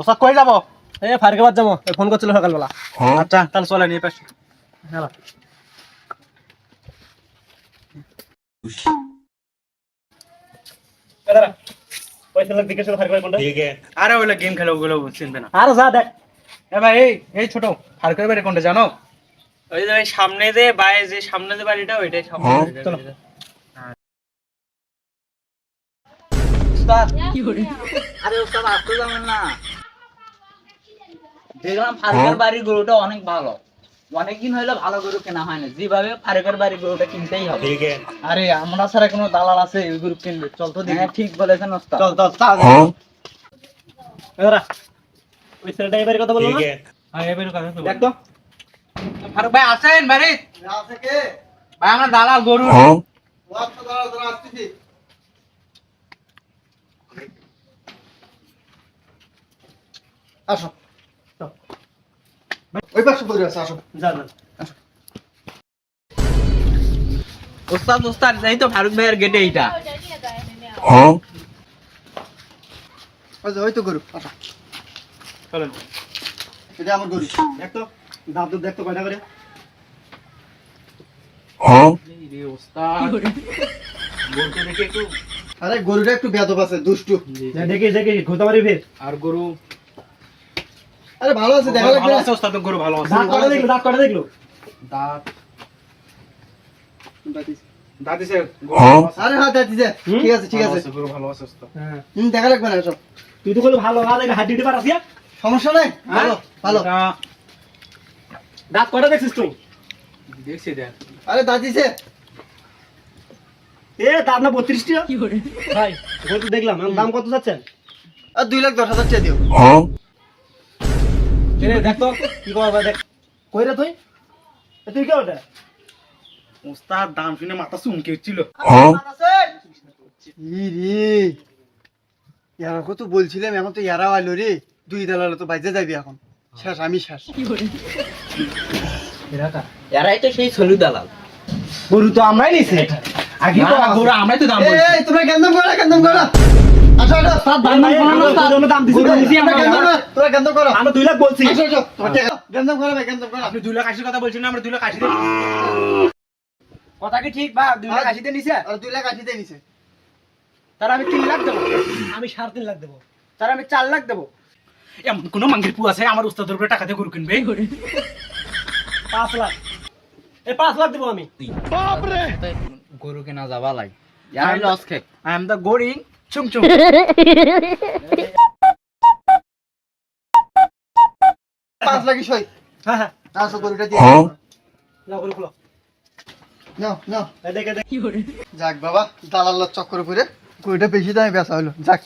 ওসব কই যাব? এ ফারুকাবাদ যাব। ফোন করছিল সকালবেলা। আচ্ছা তাহলে চলে নিয়ে পাশে। হ্যাঁ পয়সা লাগ দিকে চলো ফারুকাবাদ কোনটা? আরে ওগুলো গেম খেলে ওগুলো চিনবে না। আর যা দেখ। এ ভাই এই এই ছোট। ফারুকের বাড়ি কোনটা জানো? ওই যে সামনে যে বাইরে যে সামনে যে বাড়িটা ওইটাই সামনে চলো। ওইটা। আরে ওস্তাদ আসতে যাবেন না। দেখলাম ফারুকের বাড়ির গরুটা অনেক ভালো। অনেকদিন হইল ভালো গরু কেনা হয় না যেভাবে ফারুকের বাড়ির গরুটা কিনতেই হবে। আরে আমরা ছাড়া কোনো দালাল আছে এই গ্রুপ কিনবে? চল তো দেখি। হ্যাঁ ঠিক বলেছেন ওস্তাদ। চল চল চল। এরা ওই ছেলেটা এবারে কথা বলল না? হ্যাঁ এবারে কথা তো দেখ। তো ফারুক ভাই আছেন বাড়ি আছে কে? ভাই আমরা দালাল গরু। ওয়াক্ত দাঁড়া দাঁড়া আসতেছি। আসো। ওই পাশে পড়ে আছে আসো যা যা ওস্তাদ ওস্তাদ এই তো ফারুক ভাইয়ের গেটে এইটা ওই যে, ওই তো গরু আসো চলেন এটা আমার গরু দেখ তো দাঁত দুধ দেখ তো কয়টা করে আরে গরুটা একটু বেদব আছে দুষ্টু দেখি দেখি পারি ফের আর গরু আরে ভালো আছে দেখা ভালো লাগবে আছে ওস্তাদ গরু ভালো আছে দাঁত কটা দেখল দাঁত কটা দেখল? দাঁত না। আরে হ্যাঁ দাদি ঠিক আছে ঠিক আছে। গরু ভালো আছে ওস্তাদ হ্যাঁ। হুম দেখা লাগবে না সব তুই তো বলে ভালো ভালো হাড্ডি উঠে পারাস সমস্যা নাই? ভালো ভালো। দাঁত কটা দেখছিস তুই? দেখছি দেখ। আরে দাদি এ দাম না বত্রিশটি ভাই ওখানে তো দেখলাম দাম কত যাচ্ছেন আর দুই লাখ দশ হাজার টাকা দিও। দেখ তো কি করবা দেখ। কই রে তুই তুই কে ওটা? ওস্তাদ দাম শুনে মাথা চুমকে হচ্ছিল। রে ইয়ারা কত বলছিলাম এখন তো ইয়ারাও আইলো রে। দুই দালালে তো বাইজে যাবি এখন। শেষ আমি শেষ। এরাই তো সেই সলু দালাল। গরু তো আমরাই নিছি। আগে তো গরু আমরাই তো দাম বলছি। তোমরা গেন্দম করো আমরা দাম করো আমরা দুই লাখ বলছি। আসো আসো। তোমার টাকা গেন্দম করো ভাই গেন্দম করো। আপনি দুই লাখ আশির কথা বলছেন না আমরা দুই লাখ আশি কথা কি ঠিক? বা দুই লাখ আশিতে নিছে? দুই লাখ আশিতে নিছে। তার আমি তিন লাখ দেবো। আমি সাড়ে তিন লাখ দেবো। তার আমি চার লাখ দেবো। এমন কোনো মাঙ্গির পু আছে আমার উস্তাদের উপরে টাকা দিয়ে গরু কিনবে? পাঁচ লাখ। এ পাঁচ লাখ দেবো আমি। গরু কেনা যাবা লাই। ইয়ারাই লস খেক আই এম দ্য গোরিং। চুম চুম পাঁচ লাখই সই হ্যাঁ হ্যাঁ আসো গরুটা দিয়ে গরু খুলো নাও নাও এই দেখে দেখ যাক বাবা দালাল্লার চক্কর পড়ে গরুটা বেশি দামে বেচা হলো যাক